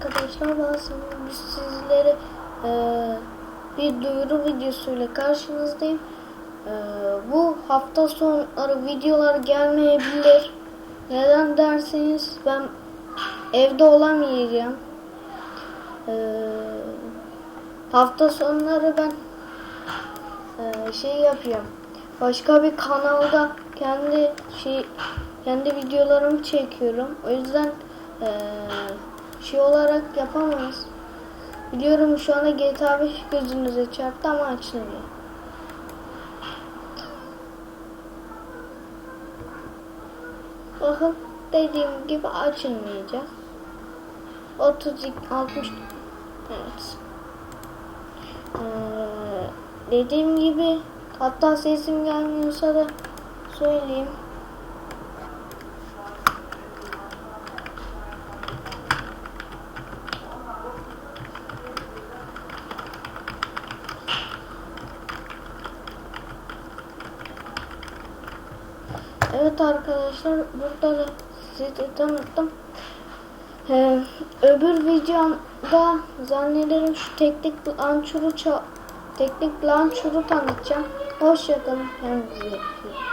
arkadaşlar ben sizlere e, bir duyuru videosuyla karşınızdayım. E, bu hafta sonları videolar gelmeyebilir. Neden derseniz ben evde olamayacağım. E, hafta sonları ben e, şey yapıyorum. Başka bir kanalda kendi şey kendi videolarımı çekiyorum. O yüzden eee, şey olarak yapamayız. Biliyorum şu anda GTA 5 gözünüze çarptı ama açılmıyor. Bakın dediğim gibi açılmayacak. 32 60 Evet. Ee, dediğim gibi hatta sesim gelmiyorsa da söyleyeyim. Evet arkadaşlar burada da size tanıttım. Ee, öbür videomda zannederim şu teknik launcher'ı teknik launcher'ı tanıtacağım. Hoşçakalın. Kendinize iyi.